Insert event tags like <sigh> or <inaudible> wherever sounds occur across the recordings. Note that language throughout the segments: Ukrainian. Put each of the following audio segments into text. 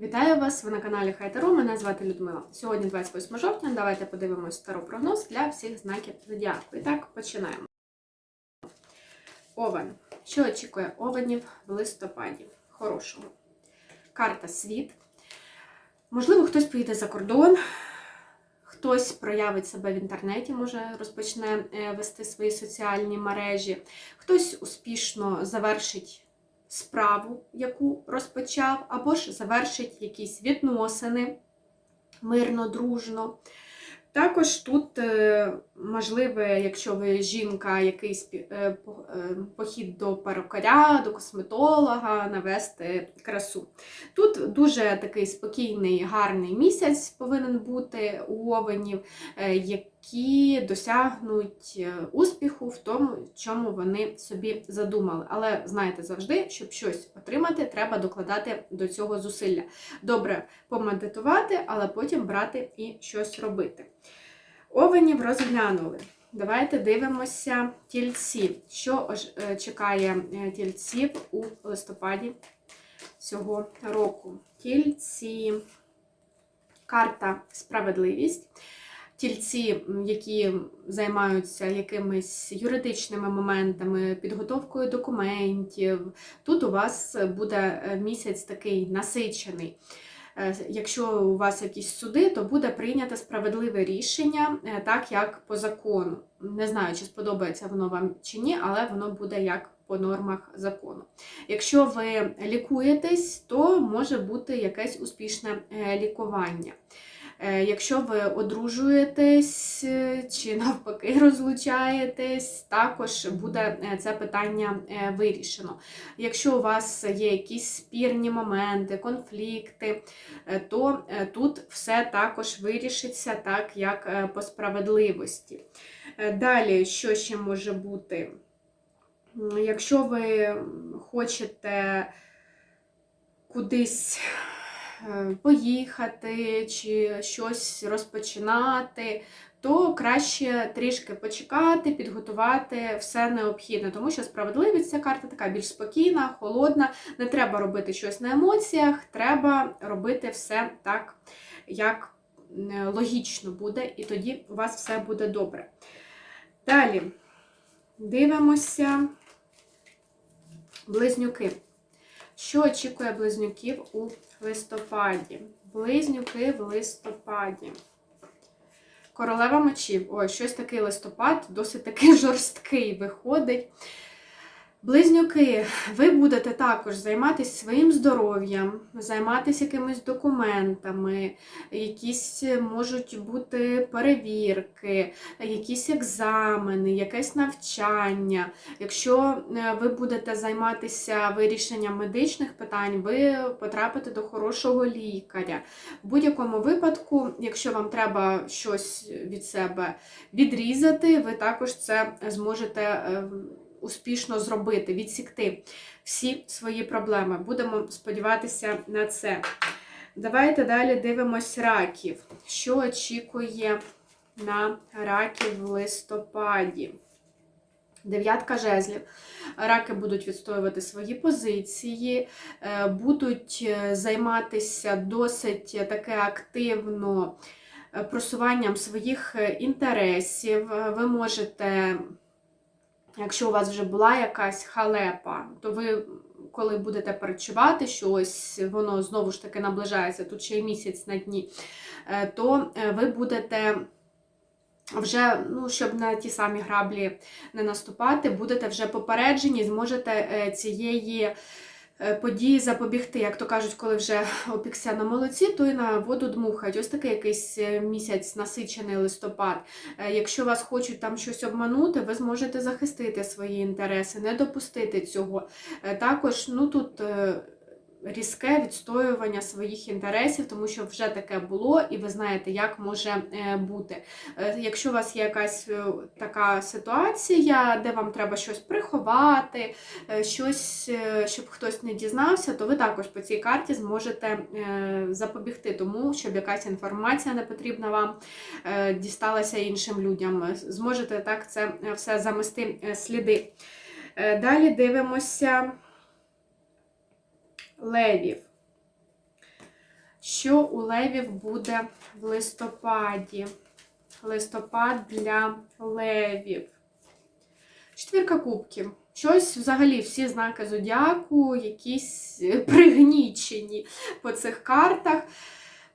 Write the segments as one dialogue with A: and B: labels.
A: Вітаю вас! Ви на каналі Хайтаро. Мене звати Людмила. Сьогодні 28 жовтня. Давайте подивимось старий прогноз для всіх знаків зодіаку. І так, починаємо. Овен. Що очікує овенів в листопаді? Хорошого. Карта світ. Можливо, хтось поїде за кордон, хтось проявить себе в інтернеті, може розпочне е, вести свої соціальні мережі, хтось успішно завершить справу, яку розпочав, або ж завершить якісь відносини мирно, дружно. Також тут е, можливе, якщо ви жінка, якийсь е, е, похід до перукаря, до косметолога, навести красу. Тут дуже такий спокійний, гарний місяць повинен бути у овенів, е, які досягнуть е, успіху в тому, чому вони собі задумали. Але знаєте завжди, щоб щось отримати, треба докладати до цього зусилля. Добре помедитувати, але потім брати і щось робити. Овенів розглянули. Давайте дивимося тільці. Що е, чекає е, тільців у листопаді цього року? Тільці, карта справедливість. Тільці, які займаються якимись юридичними моментами, підготовкою документів. Тут у вас буде е, місяць такий насичений. Е, Якщо у вас якісь суди, то буде прийнято справедливе рішення, е, так як по закону. Не знаю, чи сподобається воно вам чи ні, але воно буде як по нормах закону. Якщо ви лікуєтесь, то може бути якесь успішне лікування. Е, Якщо ви одружуєтесь е, чи навпаки <laughs> розлучаєтесь, також буде е, це питання вирішено. Якщо у вас є якісь спірні моменти, конфлікти, то тут все також вирішиться так, як по справедливості. Далі, що ще може бути? Якщо ви хочете кудись поїхати чи щось розпочинати, то краще трішки почекати, підготувати все необхідне, тому що справедливість ця карта така більш спокійна, холодна. Не треба робити щось на емоціях, треба робити все так, як е, логічно буде, і тоді у вас все буде добре. Далі дивимося близнюки. Що очікує близнюків у листопаді? Близнюки в листопаді. Королева мечів. Ой, щось такий листопад, досить такий <laughs> жорсткий виходить. Близнюки, ви будете також займатися своїм здоров'ям, займатися якимись документами, якісь можуть бути перевірки, якісь екзамени, якесь навчання. Якщо е, ви будете займатися вирішенням медичних питань, ви потрапите до хорошого лікаря. В будь-якому випадку, якщо вам треба щось від себе відрізати, ви також це зможете. Успішно зробити, відсікти всі свої проблеми. Будемо сподіватися на це. Давайте далі дивимось раків. Що очікує на раків в листопаді? Дев'ятка жезлів. Раки будуть відстоювати свої позиції, е, будуть е, займатися досить таке активно е, просуванням своїх інтересів. Ви можете Якщо у вас вже була якась халепа, то ви, коли будете перечувати щось, воно знову ж таки наближається, тут ще й місяць на дні, е, то е, ви будете вже, ну, щоб на ті самі граблі не наступати, будете вже попереджені, зможете е, цієї події запобігти. Як то кажуть, коли вже <laughs> опікся на молоці, то й на воду дмухають. Ось такий якийсь е, місяць насичений листопад. Е, Якщо вас хочуть там щось обманути, ви зможете захистити свої інтереси, не допустити цього. Е, Також ну тут. Різке відстоювання своїх інтересів, тому що вже таке було, і ви знаєте, як може е, бути. Е, Якщо у вас є якась е, така ситуація, де вам треба щось приховати, щось, щоб хтось не дізнався, то ви також по цій карті зможете запобігти тому, щоб якась інформація не потрібна вам дісталася іншим людям. Зможете так це все замести сліди. Далі дивимося левів. Що у левів буде в листопаді? Листопад для левів. Четвірка кубків. Щось взагалі всі знаки зодіаку, якісь <laughs> пригнічені по цих картах.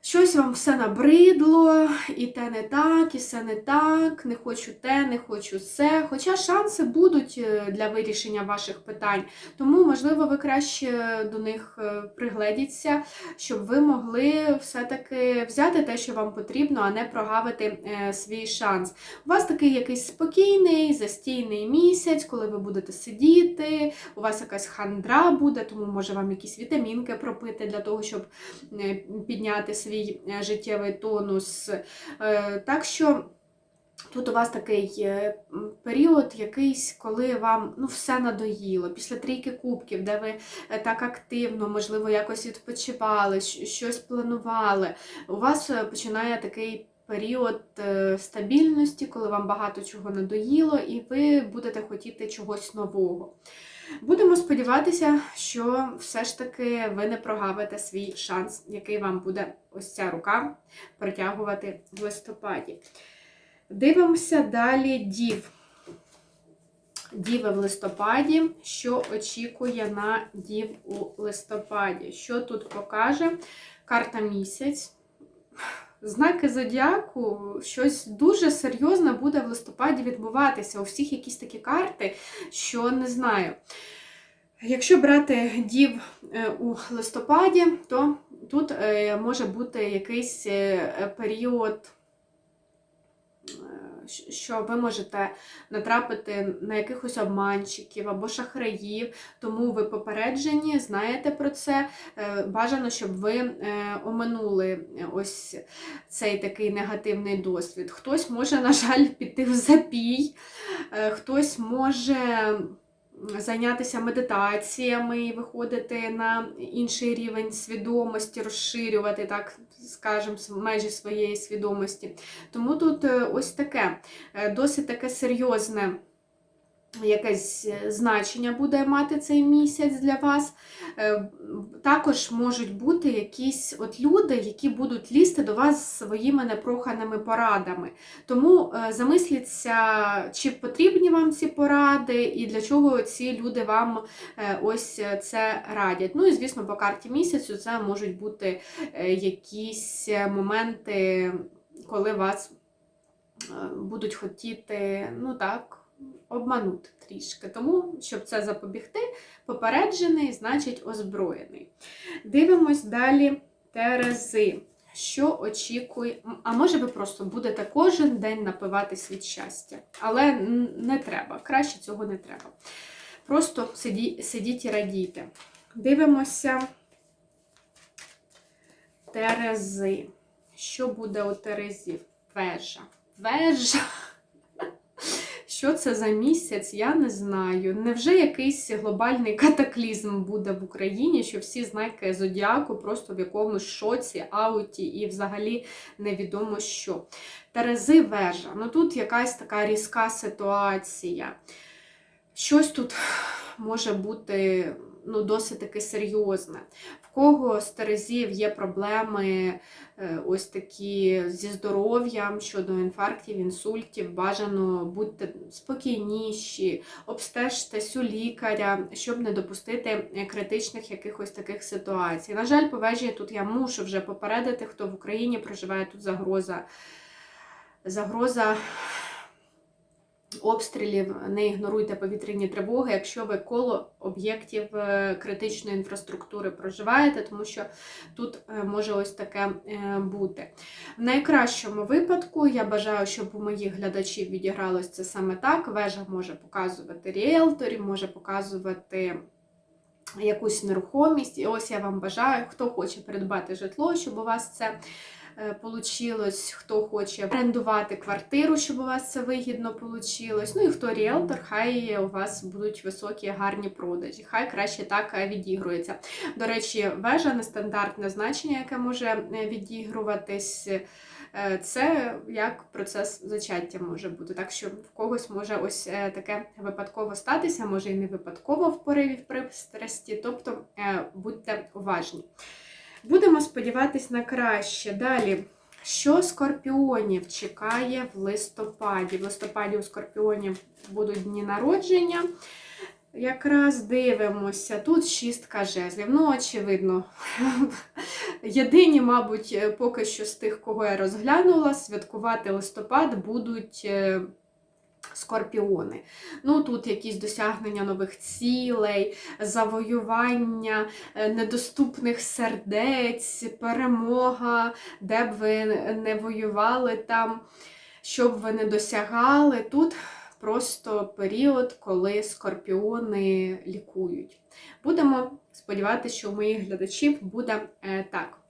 A: Щось вам все набридло, і те не так, і все не так, не хочу те, не хочу це. Хоча шанси будуть е, для вирішення ваших питань, тому, можливо, ви краще до них е, пригледіться, щоб ви могли все-таки взяти те, що вам потрібно, а не прогавити е, свій шанс. У вас такий якийсь спокійний, застійний місяць, коли ви будете сидіти, у вас якась хандра буде, тому може вам якісь вітамінки пропити для того, щоб е, підняти свій е, життєвий тонус. Е, Так що. Тут у вас такий е, період якийсь, коли вам ну, все надоїло. Після трійки кубків, де ви так активно, можливо, якось відпочивали, щось планували. У вас починає такий період стабільності, коли вам багато чого надоїло, і ви будете хотіти чогось нового. Будемо сподіватися, що все ж таки ви не прогавите свій шанс, який вам буде ось ця рука притягувати в листопаді. Дивимося далі дів. Діви в листопаді. Що очікує на дів у листопаді? Що тут покаже? Карта місяць. Знаки зодіаку, щось дуже серйозне буде в листопаді відбуватися. У всіх якісь такі карти, що не знаю. Якщо брати дів е, у листопаді, то тут е, може бути якийсь е, період, що ви можете натрапити на якихось обманщиків або шахраїв, тому ви попереджені, знаєте про це. Е, Бажано, щоб ви е, оминули ось цей такий негативний досвід. Хтось може, на жаль, піти в запій, е, хтось може зайнятися медитаціями виходити на інший рівень свідомості, розширювати, так скажемо, межі своєї свідомості. Тому тут е, ось таке, е, досить таке серйозне. Якесь е, значення буде мати цей місяць для вас. Е, Також можуть бути якісь от люди, які будуть лізти до вас своїми непроханими порадами. Тому е, замисліться, чи потрібні вам ці поради, і для чого ці люди вам ось це радять. Ну і звісно, по карті місяцю це можуть бути якісь моменти, коли вас будуть хотіти, ну так обманути трішки. Тому, щоб це запобігти, попереджений, значить озброєний. Дивимось далі Терези. Що очікує, а може ви просто будете кожен день напиватись від щастя. Але не треба, краще цього не треба. Просто сиді, сидіть і радійте. Дивимося Терези. Що буде у Терезів? Вежа. Вежа. Що це за місяць, я не знаю. Невже якийсь глобальний катаклізм буде в Україні, що всі знаки зодіаку просто в якомусь шоці, ауті і взагалі невідомо що. Терези вежа. Ну тут якась така різка ситуація. Щось тут може бути ну, досить таки серйозне. В кого з Терезів є проблеми е, ось такі зі здоров'ям щодо інфарктів, інсультів, бажано будьте спокійніші, обстежтесь у лікаря, щоб не допустити критичних якихось таких ситуацій. На жаль, по вежі тут я мушу вже попередити, хто в Україні проживає тут загроза. Загроза обстрілів, не ігноруйте повітряні тривоги, якщо ви коло об'єктів е, критичної інфраструктури проживаєте, тому що тут е, може ось таке е, бути. В найкращому випадку я бажаю, щоб у моїх глядачів відігралось це саме так. Вежа може показувати ріелторів, може показувати. Якусь нерухомість, і ось я вам бажаю, хто хоче придбати житло, щоб у вас це получилось, хто хоче орендувати квартиру, щоб у вас це вигідно получилось. Ну і хто ріелтор, хай у вас будуть високі гарні продажі. Хай краще так е, відігрується. До речі, вежа нестандартне значення, яке може е, відігруватись. е, Це як процес зачаття може бути. Так що в когось може ось е, таке випадково статися, може і не випадково в пориві в пристрасті, тобто е, будьте уважні. Будемо сподіватись на краще. Далі. Що скорпіонів чекає в листопаді? В листопаді у скорпіонів будуть дні народження. Якраз дивимося. Тут шістка жезлів. Ну, очевидно. <laughs> Єдині, мабуть, поки що з тих, кого я розглянула, святкувати листопад будуть е, скорпіони. Ну, тут якісь досягнення нових цілей, завоювання е, недоступних сердець, перемога, де б ви не воювали там, що б ви не досягали. Тут просто період, коли скорпіони лікують. Будемо сподіватися, що у моїх глядачів буде е, так.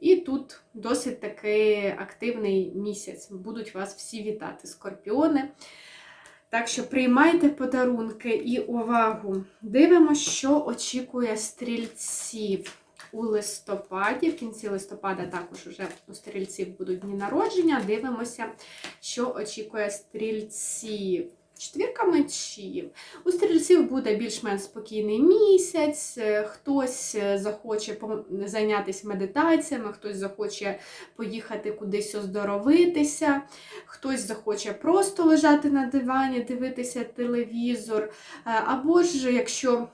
A: І тут досить такий активний місяць. Будуть вас всі вітати, скорпіони. Так що приймайте подарунки і увагу. Дивимося, що очікує стрільців у листопаді. В кінці листопада також уже у стрільців будуть дні народження. Дивимося, що очікує стрільців. Четвірка мечів. У стрільців буде більш-менш спокійний місяць, е, хтось е, захоче зайнятися медитаціями, хтось захоче поїхати кудись оздоровитися, хтось захоче просто лежати на дивані, дивитися телевізор. Е, Або ж, якщо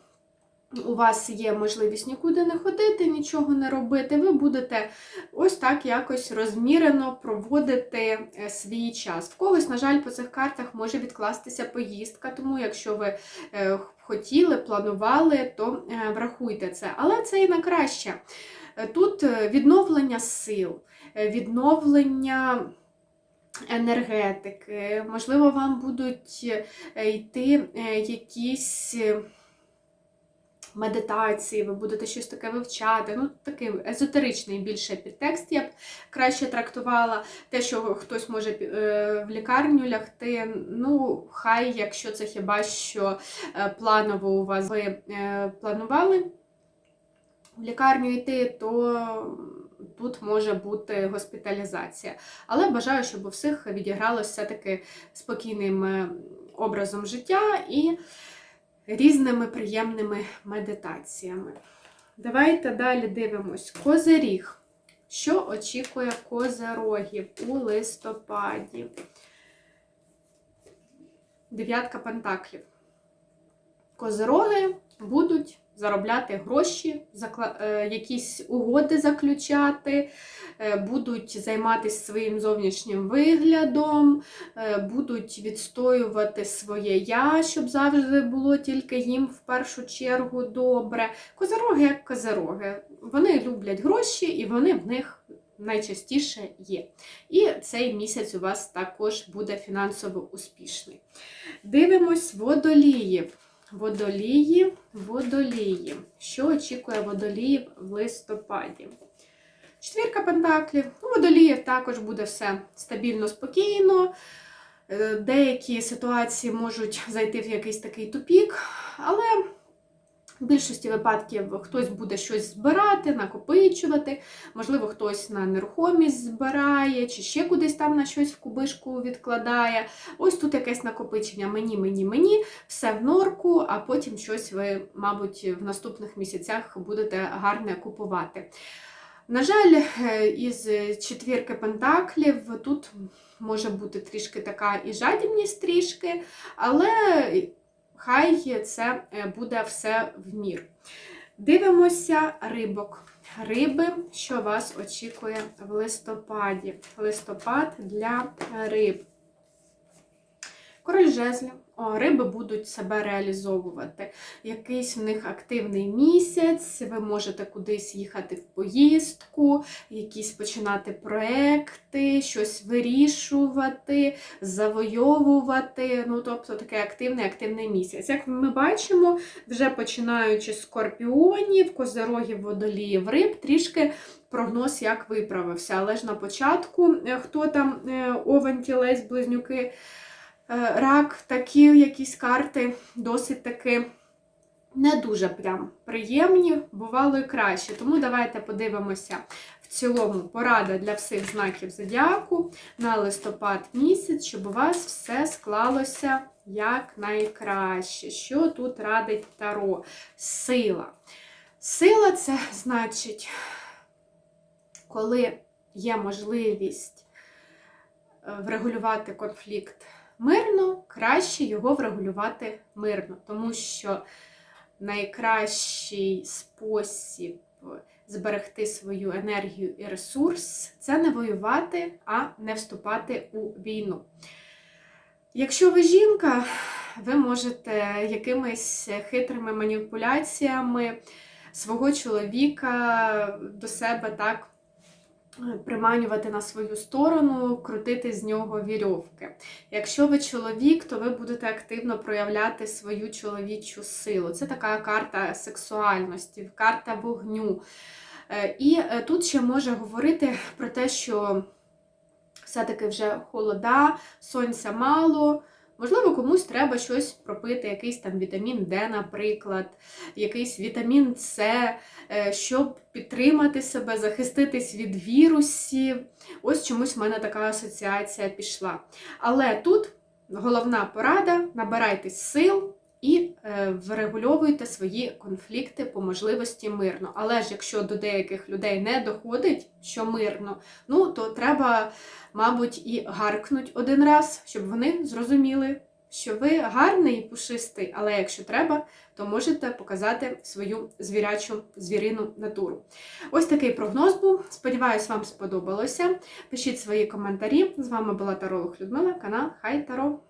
A: у вас є можливість нікуди не ходити, нічого не робити, ви будете ось так якось розмірено проводити е, свій час. В когось, на жаль, по цих картах може відкластися поїздка, тому якщо ви е, хотіли, планували, то е, врахуйте це. Але це і на краще. Тут відновлення сил, відновлення. Енергетики, можливо, вам будуть йти якісь медитації, ви будете щось таке вивчати. Ну, такий езотеричний більше підтекст я б краще трактувала. Те, що хтось може е, в лікарню лягти. Ну, хай, якщо це хіба що е, планово у вас ви е, планували в лікарню йти, то тут може бути госпіталізація. Але бажаю, щоб у всіх відігралося все-таки спокійним образом життя і різними приємними медитаціями. Давайте далі дивимось. Козиріг. Що очікує козирогів у листопаді? Дев'ятка пентаклів. Козироги будуть заробляти гроші, е, якісь угоди заключати, е, будуть займатися своїм зовнішнім виглядом, е, будуть відстоювати своє я, щоб завжди було тільки їм в першу чергу добре. Козироги як козироги. Вони люблять гроші і вони в них найчастіше є. І цей місяць у вас також буде фінансово успішний. Дивимось водоліїв. Водолії, водолії. Що очікує водоліїв в листопаді? Четвірка пентаклів. У водоліїв також буде все стабільно, спокійно. Е, Деякі ситуації можуть зайти в якийсь такий тупік, але в більшості випадків хтось буде щось збирати, накопичувати, можливо, хтось на нерухомість збирає, чи ще кудись там на щось в кубишку відкладає. Ось тут якесь накопичення мені, мені, мені, все в норку, а потім щось ви, мабуть, в наступних місяцях будете гарне купувати. На жаль, е, із четвірки пентаклів тут може бути трішки така і жадібність трішки, але хай це е, буде все в мір. Дивимося рибок. Риби, що вас очікує в листопаді. Листопад для риб. Король жезлів. Риби будуть себе реалізовувати. Якийсь в них активний місяць, ви можете кудись їхати в поїздку, якісь починати проекти, щось вирішувати, завойовувати. Ну, тобто такий активний активний місяць. Як ми бачимо, вже починаючи з скорпіонів, козирогів, водоліїв, риб, трішки прогноз як виправився. Але ж на початку, е, хто там е, овен, тілець, близнюки. Е, Рак, такі якісь карти досить таки не дуже прям приємні, бувало і краще. Тому давайте подивимося в цілому порада для всіх знаків зодіаку на листопад місяць, щоб у вас все склалося як найкраще. Що тут радить Таро? Сила. Сила це значить коли є можливість е, врегулювати конфлікт мирно, краще його врегулювати мирно, тому що найкращий спосіб зберегти свою енергію і ресурс це не воювати, а не вступати у війну. Якщо ви жінка, ви можете якимись хитрими маніпуляціями свого чоловіка до себе так приманювати на свою сторону, крутити з нього вірьовки. Якщо ви чоловік, то ви будете активно проявляти свою чоловічу силу. Це така карта сексуальності, карта вогню. Е, І е, тут ще може говорити про те, що все-таки вже холода, сонця мало. Можливо, комусь треба щось пропити, якийсь там вітамін Д, наприклад, якийсь вітамін С, е, щоб підтримати себе, захиститись від вірусів. Ось чомусь в мене така асоціація пішла. Але тут головна порада: набирайтесь сил і е, врегульовуйте свої конфлікти по можливості мирно. Але ж якщо до деяких людей не доходить, що мирно, ну то треба, мабуть, і гаркнуть один раз, щоб вони зрозуміли. Що ви гарний і пушистий, але якщо треба, то можете показати свою звірячу звірину натуру. Ось такий прогноз був. Сподіваюсь, вам сподобалося. Пишіть свої коментарі. З вами була Таролог Людмила, канал Хай Таро.